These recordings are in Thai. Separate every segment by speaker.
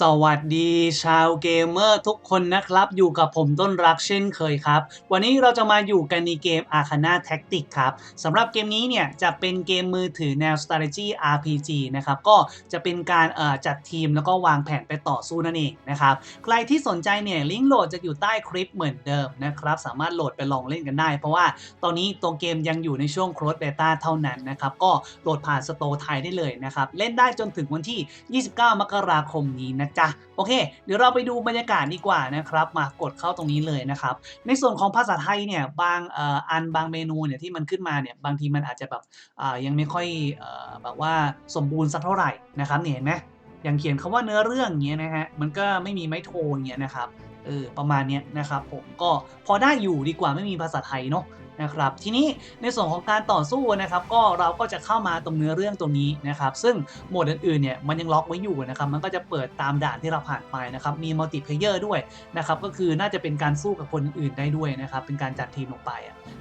Speaker 1: สวัสดีชาวเกมเมอร์ทุกคนนะครับ อยู่กับผมต้นรักเช่นเคยครับ วันนี้เราจะมาอยู่กันในเกม Arcana Tactic ครับสำหรับเกมนี้เนี่ยจะเป็นเกมมือถือแนว strategy RPG นะครับก็จะเป็นการจัดทีมแล้วก็วางแผนไปต่อสู้นั่นเองนะครับใครที่สนใจเนี่ยลิงก์โหลดจะอยู่ใต้คลิปเหมือนเดิมนะครับสามารถโหลดไปลองเล่นกันได้ เพราะว่าตอนนี้ตัวเกมยังอยู่ในช่วง close beta เท่านั้นนะครับก็โหลดผ่านสโตร์ไทยได้เลยนะครับเล่นได้จนถึงวันที่ 29 มกราคมนี้นะจ๊ะโอเค เดี๋ยวเราไปดูบรรยากาศดีกว่านะครับ มากดเข้าตรงนี้เลยนะครับ ในส่วนของภาษาไทยเนี่ยบางอ,อ,อันบางเมนูเนี่ยที่มันขึ้นมาเนี่ยบางทีมันอาจจะแบบยังไม่ค่อยแบบว่าสมบูรณ์สักเท่าไหร่นะครับเนี่ยเห็นไหมอย่างเขียนคำว่าเนื้อเรื่องเงี้ยนะฮะมันก็ไม่มีไม้โทเงี้ยนะครับเออประมาณเนี้ยนะครับผมก็พอได้อยู่ดีกว่าไม่มีภาษาไทยเนาะ นะครับทีนี้ในส่วนของการต่อสู้นะครับก็เราก็จะเข้ามาตรงเนื้อเรื่องตรงนี้นะครับซึ่งโหมดอื่นๆเนี่ยมันยังล็อกไว้อยู่นะครับมันก็จะเปิดตามด่านที่เราผ่านไปนะครับมีมัลติเพลเยอร์ด้วยนะครับก็คือน่าจะเป็นการสู้กับคนอื่นได้ด้วยนะครับเป็นการจัดทีมลงไป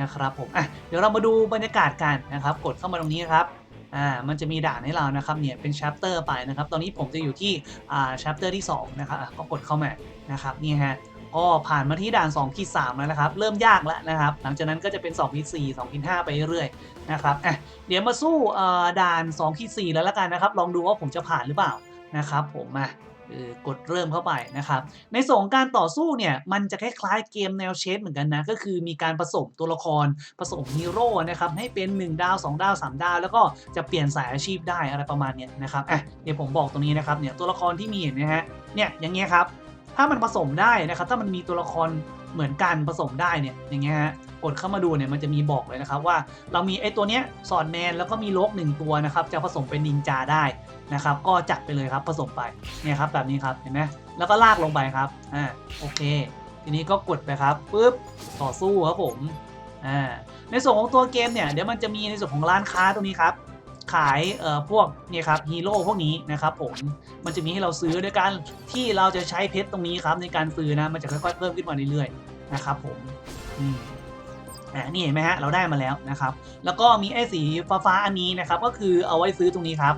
Speaker 1: นะครับผมอะเดี๋ยวเรามาดูบรรยากาศกันนะครับกดเข้ามาตรงนี้ครับ อ่ามันจะมีด่านให้เรานะครับเนี่ยเป็น chapter ไปนะครับ ตอนนี้ผมจะอยู่ที่อ่า chapter ที่ 2 นะครับก็กดเข้ามานะครับนี่ฮะก็ผ่านมาที่ด่าน2ขีด3แล้วนะครับ เริ่มยากแล้วนะครับ หลังจากนั้นก็จะเป็น2ที่4 2ขีด5ไปเรื่อยๆนะครับอะเดี๋ยวมาสู้อ่าด่าน2ที่4แล้วละกันนะครับ ลองดูว่าผมจะผ่านหรือเปล่านะครับผมมา กดเริ่มเข้าไปนะครับ ในส่วนของการต่อสู้เนี่ย มันจะคล้ายๆเกมแนวเชฟเหมือนกันนะ ก็คือมีการผสมตัวละครผสมฮีโร่นะครับ ให้เป็น 1 ดาว 2 ดาว 3 ดาว แล้วก็จะเปลี่ยนสายอาชีพได้อะไรประมาณเนี้ยนะครับอะเดี๋ยวผมบอกตรงนี้นะครับเนี่ยตัวละครที่มีเห็นไหมฮะเนี่ยอย่างเงี้ยครับถ้ามันผสมได้นะครับ ถ้ามันมีตัวละคร เหมือนกันผสมได้เนี่ยอย่างเงี้ยฮะกดเข้ามาดูเนี่ยมันจะมีบอกเลยนะครับว่าเรามีไอ้ตัวเนี้ยสอดแมนแล้วก็มีโลกหนึ่งตัวนะครับจะผสมเป็นนินจาได้นะครับก็จัดไปเลยครับผสมไปเนี่ยครับแบบนี้ครับเห็นไหมแล้วก็ลากลงไปครับอ่าโอเค ทีนี้ก็กดไปครับปุ๊บต่อสู้ครับผมอ่าในส่วนของตัวเกมเนี่ยเดี๋ยวมันจะมีในส่วนของร้านค้าตรงนี้ครับ ขายเอ่อพวกเนี่ยครับฮีโร่พวกนี้นะครับผมมันจะมีให้เราซื้อด้วยกันที่เราจะใช้เพชรตรงนี้ครับในการซื้อนะมันจะค่อยๆเพิ่มขึ้นมาเรื่อยๆนะครับผมอืมอ่านี่เห็นไหมฮะเราได้มาแล้วนะครับ แล้วก็มีไอ้สีฟ้าๆอันนี้นะครับ ก็คือเอาไว้ซื้อตรงนี้ครับ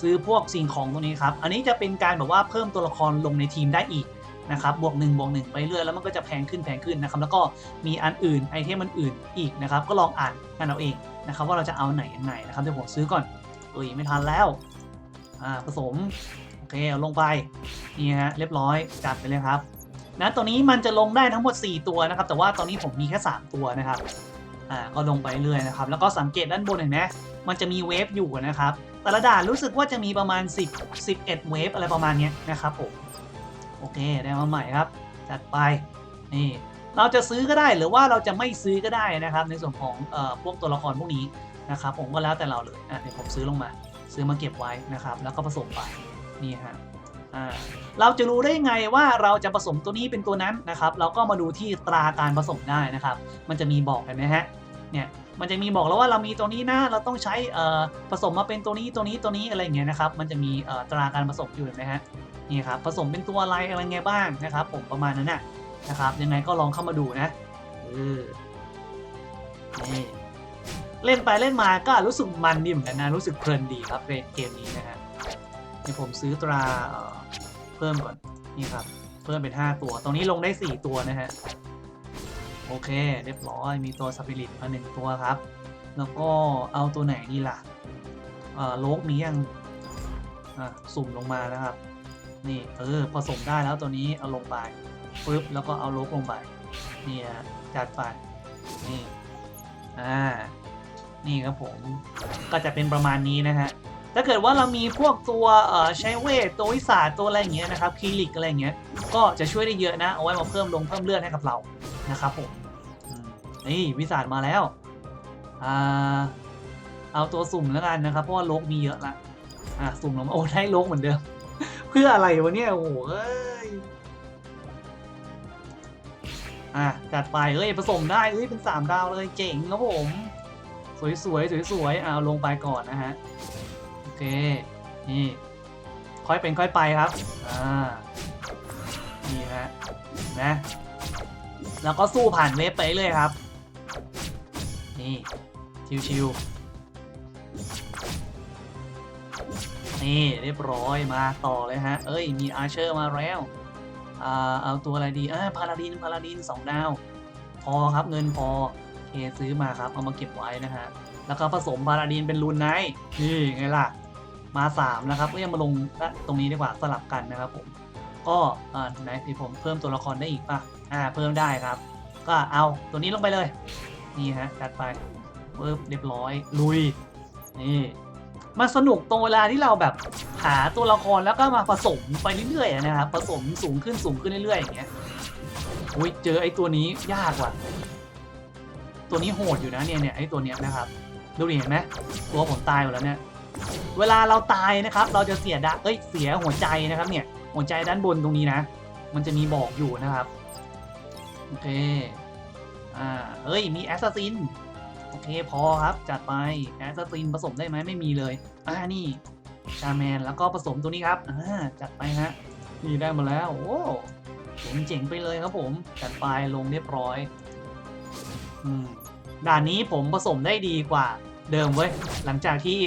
Speaker 1: ซื้อพวกสิ่งของตรงนี้ครับ อันนี้จะเป็นการแบบว่าเพิ่มตัวละครลงในทีมได้อีกนะครับบวกหนึ่งบวกหนึ่งไปเรื่อยแล้วมันก็จะแพงขึ้นแพงขึ้นนะครับแล้วก็มีอันอื่นไอเทมมันอื่นอีกนะครับ ก็ลองอ่านกันเอาเอง นะครับว่าเราจะเอาไหนยังไงนะครับเดี๋ยวผมซื้อก่อนเอ้ยไม่ทันแล้วอ่าผสมโอเคเอาลงไปนี่ฮะเรียบร้อยจัดไปเลยครับนะตัวนี้มันจะลงได้ทั้งหมด 4 ตัวนะครับ แต่ว่าตอนนี้ผมมีแค่ 3 ตัวนะครับอ่าก็ลงไปเรื่อยนะครับ แล้วก็สังเกตด้านบนเห็นไหมมันจะมีเวฟอยู่นะครับแต่ละด่านรู้สึกว่าจะมีประมาณ 10 11 เวฟอะไรประมาณนี้นะครับผมโอเคได้มาใหม่ครับ จัดไปนี่ เราจะซื้อก็ได้หรือว่าเราจะไม่ซื้อก็ได้นะครับ ในส่วนของอพวกตัวละครพวกนี้นะครับ ผมก็แล้วแต่เราเลยเดี๋ยวผมซื้อลงมา ซื้อมาเก็บไว้นะครับ แล้วก็ผสมไปนี่ฮะเราจะรู้ได้ไงว่าเราจะผสมตัวนี้เป็นตัวนั้นนะครับ เราก็มาดูที่ตราการผสมได้นะครับ มันจะมีบอกเห็นไหมฮะเนี่ยมันจะมีบอกแล้วว่าเรามีตัวนี้นะเราต้องใช้ผสมมาเป็นตัวนี้ตัวนี้ตัวนี้อะไรอย่างเงี้ยนะครับ มันจะมีตราการผสมอยู่เห็นไหมฮะนี่ครับผสมเป็นตัวอะไรอะไรไงบ้างนะครับ ผมประมาณนั้นนะ นะครับ ยังไงก็ลองเข้ามาดูนะเออนี่เล่นไปเล่นมาก็รู้สึกมันดีเหมือนกันนะรู้สึกเพลินดีครับเกมนี้นะฮะนี่ผมซื้อตราเอ่อเพิ่มก่อนนี่ครับ เพิ่มเป็น 5 ตัว ตรงนี้ลงได้ 4 ตัวนะฮะโอเค เรียบร้อยมีตัวสปิริตมาหนึ่งตัวครับ แล้วก็เอาตัวไหนดีล่ะเอ่อโลกมียังอะสุ่มลงมานะครับ นี่เออผสมได้แล้วตัวนี้เอาลงไป ปึ๊บแล้วก็เอาโลกลงไปนี่ฮะจัดไปนี่อ่านี่ครับผมก็จะเป็นประมาณนี้นะฮะถ้าเกิดว่าเรามีพวกตัวเอ่อใช้เวทตัววิสาตัวอะไรอย่างเงี้ยนะครับคลิลิกอะไรอย่างเงี้ยก็จะช่วยได้เยอะนะเอาไว้มาเพิ่มลงเพิ่มเลือดให้กับเรานะครับผมนี่วิสามาแล้วอ่าเอาตัวสุ่มแล้วกันนะครับเพราะว่าโลกมีเยอะละอะสุ่มลงมาโอ้ได้โลกเหมือนเดิม เพื่ออะไรวะเนี่ยโอ้โห อะจัดไปเอ้ยผสมได้เอ้ยเป็นสามดาวเลยเจ๋งครับผม สวยสวยสวยสวยเอาลงไปก่อนนะฮะ โอเค นี่ ค่อยเป็นค่อยไปครับ อ่า นี่ฮะนะ แล้วก็สู้ผ่านเวฟไปเลยครับ นี่ ชิวๆนี่นี่เรียบร้อยมาต่อเลยฮะ เอ้ย มีอาร์เชอร์มาแล้ว เอาตัวอะไรดีอ่าพาราดินพาราดินสองดาว พอครับเงินพอโอเคซื้อมาครับ เอามาเก็บไว้นะฮะ แล้วก็ผสมพาราดินเป็นรูนไนท์นี่ไงล่ะ มาสามนะครับ ก็ยังมาลงตรงนี้ดีกว่าสลับกันนะครับผม ก็อ่าไหนที่ผมเพิ่มตัวละครได้อีกป่ะ อ่า เพิ่มได้ครับ ก็เอาตัวนี้ลงไปเลย นี่ฮะจัดไปปึ๊บเรียบร้อย ลุย นี่ มันสนุกตรงเวลาที่เราแบบหาตัวละครแล้วก็มาผสมไปเรื่อยๆนะครับผสมสูงขึ้นสูงขึ้นเรื่อยๆอย่างเงี้ยอุ้ยเจอไอ้ตัวนี้ยากว่ะ ตัวนี้โหดอยู่นะเนี่ยเนี่ยไอ้ตัวเนี้ยนะครับดูดิเห็นไหมตัวผมตายหมดแล้วเนี่ยเวลาเราตายนะครับ เราจะเสียดาเอ้ยเสียหัวใจนะครับ เนี่ยหัวใจด้านบนตรงนี้นะ มันจะมีบอกอยู่นะครับโอเคอ่าเอ้ยมีแอสซัสซิน อเคพอครับ จัดไปแอสซัสซินผสมได้ไหมไม่มีเลย อ่านี่ ชาแมนแล้วก็ผสมตัวนี้ครับ อ่า จัดไปฮะ นี่ได้มาแล้ว โอ้เจ๋งๆไปเลยครับผม จัดไปลงเรียบร้อย อืม ด่านนี้ผมผสมได้ดีกว่าเดิมเว้ย หลังจากที่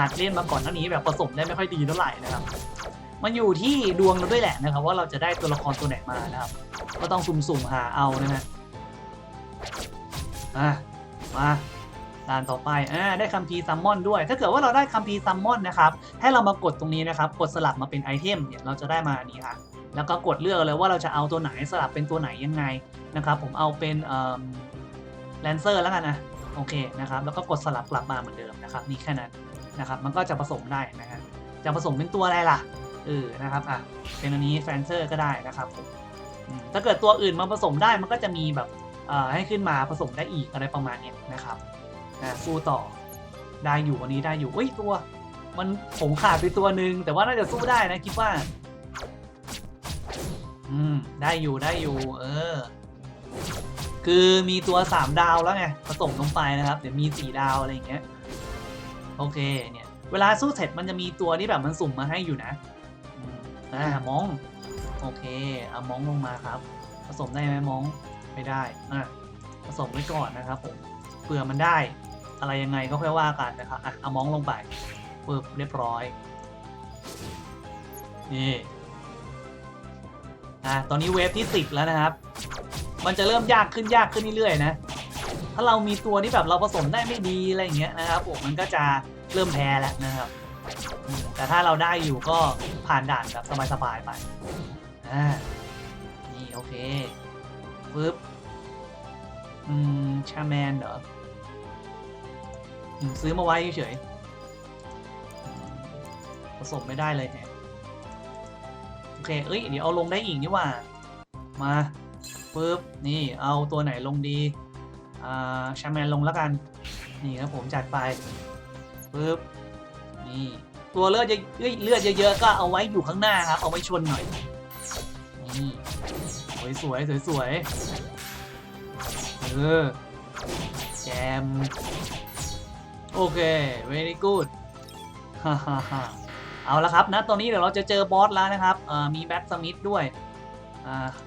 Speaker 1: หัดเล่นมาก่อนหน้านี้แบบผสมได้ไม่ค่อยดีเท่าไหร่นะครับ มันอยู่ที่ดวงเราด้วยแหละนะครับ ว่าเราจะได้ตัวละครตัวไหนมานะครับ ก็ต้องสุ่มๆหาเอานะฮะ อะ มา ด่านต่อไปอ่าได้คัมภีร์ซัมมอนด้วย ถ้าเกิดว่าเราได้คัมภีร์ซัมมอนนะครับ ให้เรามากดตรงนี้นะครับ กดสลับมาเป็นไอเทมเนี่ยเราจะได้มาอันนี้ค่ะแล้วก็กดเลือกเลยว่าเราจะเอาตัวไหนสลับเป็นตัวไหนยังไงนะครับ ผมเอาเป็นเอ่อแลนเซอร์แล้วกันนะโอเคนะครับ แล้วก็กดสลับกลับมาเหมือนเดิมนะครับนี่แค่นั้นนะครับ มันก็จะผสมได้นะฮะจะผสมเป็นตัวอะไรล่ะเออนะครับอะเป็นอันนี้แฟนเซอร์ก็ได้นะครับผมถ้าเกิดตัวอื่นมาผสมได้มันก็จะมีแบบให้ขึ้นมาผสมได้อีกอะไรประมาณนี้นะครับ อ่าสู้ต่อ ได้อยู่วันนี้ได้อยู่เอ้ยตัว มันผมขาดไปตัวหนึ่งแต่ว่าน่าจะสู้ได้นะคิดว่า อืม ได้อยู่ได้อยู่ เออ คือมีตัวสามดาวแล้วไงผสมลงไปนะครับ เดี๋ยวมีสี่ดาวอะไรอย่างเงี้ย โอเค เนี่ย เวลาสู้เสร็จมันจะมีตัวที่แบบมันสุ่มมาให้อยู่นะอ่ามอง โอเคเอามองลงมาครับ ผสมได้ไหมมองไม่ได้อะผสมไว้ก่อนนะครับผม เผื่อมันได้ อะไรยังไงก็ค่อยว่ากันนะครับอะเอามองลงไปปึ๊บเรียบร้อย นี่อะตอนนี้เวฟที่สิบแล้วนะครับ มันจะเริ่มยากขึ้นยากขึ้นเรื่อยๆนะ ถ้าเรามีตัวที่แบบเราผสมได้ไม่ดีอะไรอย่างเงี้ยนะครับผมมันก็จะเริ่มแพ้แล้วนะครับ แต่ถ้าเราได้อยู่ก็ผ่านด่านแบบสบายๆไป อ่า นี่โอเคปึ๊บ อืม ชาแมนเหรอ ซื้อมาไว้เฉยผสมไม่ได้เลยแฮะโอเค เอ้ย เดี๋ยวเอาลงได้อีกนี่ว่า มาปึ๊บ นี่ เอาตัวไหนลงดี อ่าชาแมนลงแล้วกัน นี่ครับผมจัดไปปึ๊บ นี่ ตัวเลือดเยอะเลือดเยอะๆ ก็เอาไว้อยู่ข้างหน้าครับ เอาไว้ชนหน่อย นี่ สวยสวยสวยสวยๆ เออ แจม โอเค very good ฮ่าฮ่าฮ่าเอาละครับนะตอนนี้เดี๋ยวเราจะเจอบอสแล้วนะครับมีแบ็กสมิธด้วย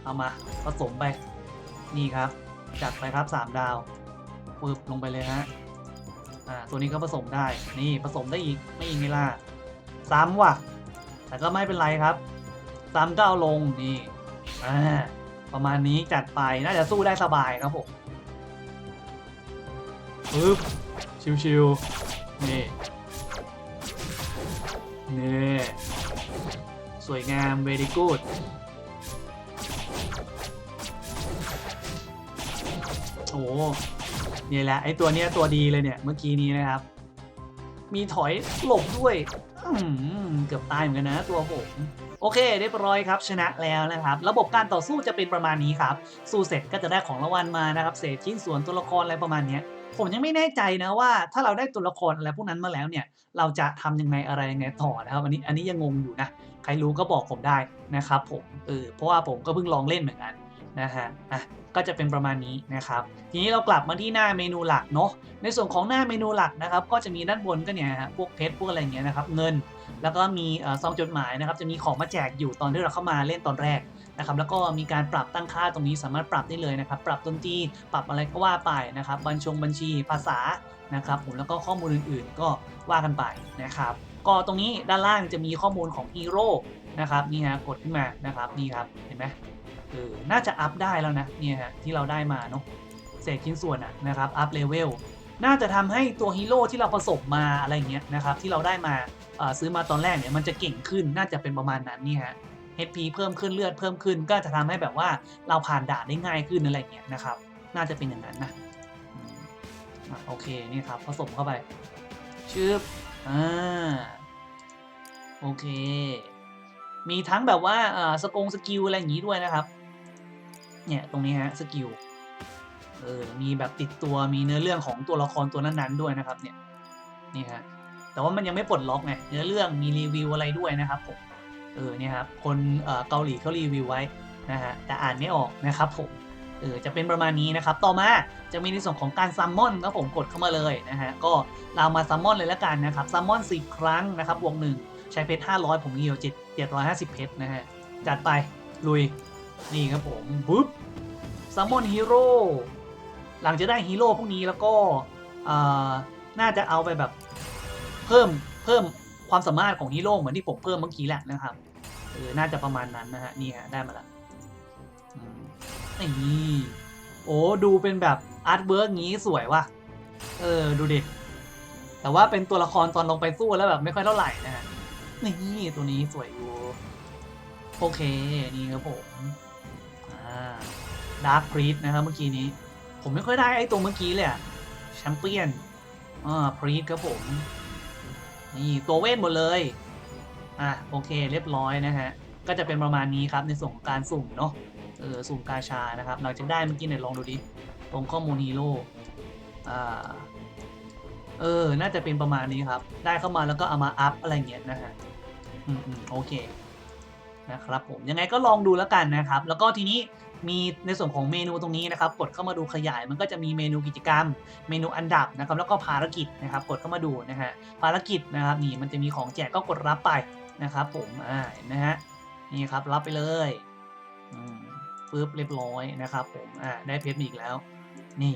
Speaker 1: เอามาผสมไป นี่ครับ จัดไปครับ 3 ดาวปึ๊บลงไปเลยฮะตัวนี้ก็ผสมได้ นี่ผสมได้อีก ไม่อีกไงล่ะซ้ำว่ะ แต่ก็ไม่เป็นไรครับ ซ้ำก็เอาลงนี่ประมาณนี้จัดไป น่าจะสู้ได้สบายครับผมปึ๊บ ชิวๆนี่นี่สวยงาม very good โอ้โหนี่แหละ ไอตัวเนี้ยตัวดีเลยเนี่ย เมื่อกี้นี้นะครับ มีถอยหลบด้วยเกือบตายเหมือนกันนะตัวผมโอเคเรียบร้อยครับชนะแล้วนะครับ ระบบการต่อสู้จะเป็นประมาณนี้ครับ สู้เสร็จก็จะได้ของรางวัลมานะครับ เศษชิ้นส่วนตัวละครอะไรประมาณนี้ ผมยังไม่แน่ใจนะว่า ถ้าเราได้ตัวละครอะไรพวกนั้นมาแล้วเนี่ย เราจะทำยังไงอะไรยังไงต่อนะครับ อันนี้อันนี้ยังงงอยู่นะ ใครรู้ก็บอกผมได้นะครับผมเออเพราะว่าผมก็เพิ่งลองเล่นเหมือนกันนะฮะอะก็จะเป็นประมาณนี้นะครับ ทีนี้เรากลับมาที่หน้าเมนูหลักเนาะในส่วนของหน้าเมนูหลักนะครับ ก็จะมีด้านบนก็เนี่ยฮะพวกเพชรพวกอะไรเงี้ยนะครับ เงิน แล้วก็มีซองจดหมายนะครับ จะมีของมาแจกอยู่ตอนที่เราเข้ามาเล่นตอนแรก นะครับแล้วก็มีการปรับตั้งค่าตรงนี้สามารถปรับได้เลยนะครับปรับดนตรีปรับอะไรก็ว่าไปนะครับบัญชงบัญชีภาษานะครับผมแล้วก็ข้อมูลอื่นๆ ก็ว่ากันไปนะครับก็ตรงนี้ด้านล่างจะมีข้อมูลของฮีโร่นะครับนี่ฮะกดขึ้นมานะครับนี่ครับเห็นไหมเออน่าจะอัพได้แล้วนะเนี่ยฮะที่เราได้มาเนาะเศษชิ้นส่วนอะนะครับอัพเลเวลน่าจะทำให้ตัวฮีโร่ที่เราผสมมาอะไรเงี้ยนะครับที่เราได้มาซื้อมาตอนแรกเนี่ยมันจะเก่งขึ้นน่าจะเป็นประมาณนั้นนี่ฮะ HP เพิ่มขึ้นเลือดเพิ่มขึ้น ก็จะทำให้แบบว่าเราผ่านด่านได้ง่ายขึ้นอะไรเงี้ยนะครับ น่าจะเป็นอย่างนั้นนะโอเคนี่ครับผสมเข้าไปชึบอ่าโอเค มีทั้งแบบว่าเอ่อสกงสกิลอะไรอย่างงี้ด้วยนะครับ เนี่ยตรงนี้ฮะสกิลเออมีแบบติดตัวมีเนื้อเรื่องของตัวละครตัวนั้นๆด้วยนะครับ เนี่ยนี่ฮะแต่ว่ามันยังไม่ปลดล็อกไงเนื้อเรื่องมีรีวิวอะไรด้วยนะครับผม เออเนี่ยครับคนเกาหลีเขารีวิวไว้นะฮะแต่อ่านไม่ออกนะครับผมเออจะเป็นประมาณนี้นะครับ ต่อมาจะมีในส่วนของการซัมมอนครับผมกดเข้ามาเลยนะฮะก็เรามาซัมมอนเลยล้วกันนะครับซัมมอน10 ครั้งนะครับวกหนึ่งใช้เพชร500 ผมมีอยู่7 750 เพชรนะฮะจัดไปลุยนี่ครับผมปุ๊บซัมมอนฮีโร่หลังจากได้ฮีโร่พวกนี้แล้วก็เอ่อน่าจะเอาไปแบบเพิ่มเพิ่มความสามารถของฮีโร่เหมือนที่ผมเพิ่มเมื่อกี้แหละนะครับ ออน่าจะประมาณนั้นนะฮะนี่ฮะได้มาละอืมนี่โอ้ดูเป็นแบบอาร์ตเวิร์กงี้สวยว่ะเออดูดิแต่ว่าเป็นตัวละครตอนลงไปสู้แล้วแบบไม่ค่อยเท่าไหร่นะฮะนี่ตัวนี้สวยอยู่โอเคนี่ครับผมอ่าดาร์คพรีสนะครับเมื่อกี้นี้ ผมไม่ค่อยได้ไอ้ตัวเมื่อกี้เลยอะแชมเปี้ยนอ่าพรีสครับผมนี่ตัวเวทหมดเลย อะโอเคเรียบร้อยนะฮะ ก็จะเป็นประมาณนี้ครับในส่วนของการสุ่มเนาะเออสุ่มกาชานะครับหลังจากได้เมื่อกี้เนี่ยลองดูดิตรงข้อมูลฮีโร่อ่าเออ น่าจะเป็นประมาณนี้ครับ ได้เข้ามาแล้วก็เอามาอัพอะไรเงี้ยนะฮะอืมอืมโอเคนะครับผมยังไงก็ลองดูแล้วกันนะครับ แล้วก็ทีนี้มีในส่วนของเมนูตรงนี้นะครับ กดเข้ามาดูขยาย มันก็จะมีเมนูกิจกรรม เมนูอันดับนะครับ แล้วก็ภารกิจนะครับ กดเข้ามาดูนะฮะภารกิจนะครับนี่มันจะมีของแจกก็กดรับไป นะครับผมอ่าเห็นไหมฮะนี่ครับรับไปเลยอืมปึ๊บเรียบร้อยนะครับผมอ่าได้เพชรมาอีกแล้ว นี่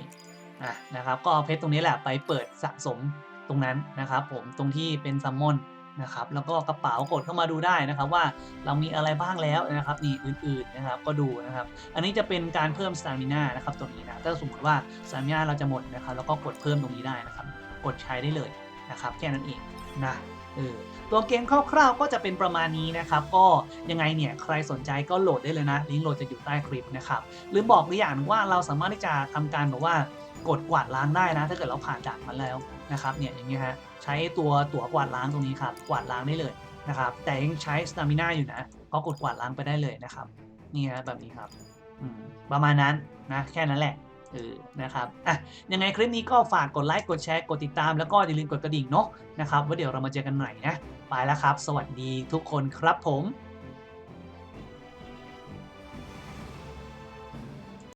Speaker 1: อะนะครับ ก็เอาเพชรตรงนี้แหละไปเปิดสะสมตรงนั้นนะครับผมตรงที่เป็นซัมมอนนะครับแล้วก็กระเป๋ากดเข้ามาดูได้นะครับว่าเรามีอะไรบ้างแล้วนะครับนี่อื่นๆนะครับก็ดูนะครับ อันนี้จะเป็นการเพิ่มสตามิน่านะครับตรงนี้นะถ้าสมมติว่าสตามิน่าเราจะหมดนะครับแล้วก็กดเพิ่มตรงนี้ได้นะครับ กดใช้ได้เลยนะครับแค่นั้นเองนะ เออตัวเกมคร่าวๆก็จะเป็นประมาณนี้นะครับ ก็ยังไงเนี่ยใครสนใจก็โหลดได้เลยนะลิงก์โหลดจะอยู่ใต้คลิปนะครับหรือบอกอีกอย่างนึงว่าเราสามารถที่จะทำการแบบว่ากดกวาดล้างได้นะ ถ้าเกิดเราผ่านด่านมาแล้วนะครับเนี่ยอย่างเงี้ยฮะใช้ตัวตั๋วกวาดล้างตรงนี้ครับกวาดล้างได้เลยนะครับแต่ยังใช้สตามิน่าอยู่นะก็กดกวาดล้างไปได้เลยนะครับนี่ฮะแบบนี้ครับประมาณนั้นนะแค่นั้นแหละ เออนะครับอะยังไงคลิปนี้ก็ฝากกดไลค์กดแชร์กดติดตามแล้วก็อย่าลืมกดกระดิ่งเนาะนะครับว่าเดี๋ยวเรามาเจอกันใหม่นะไปแล้วครับ สวัสดีทุกคนครับผม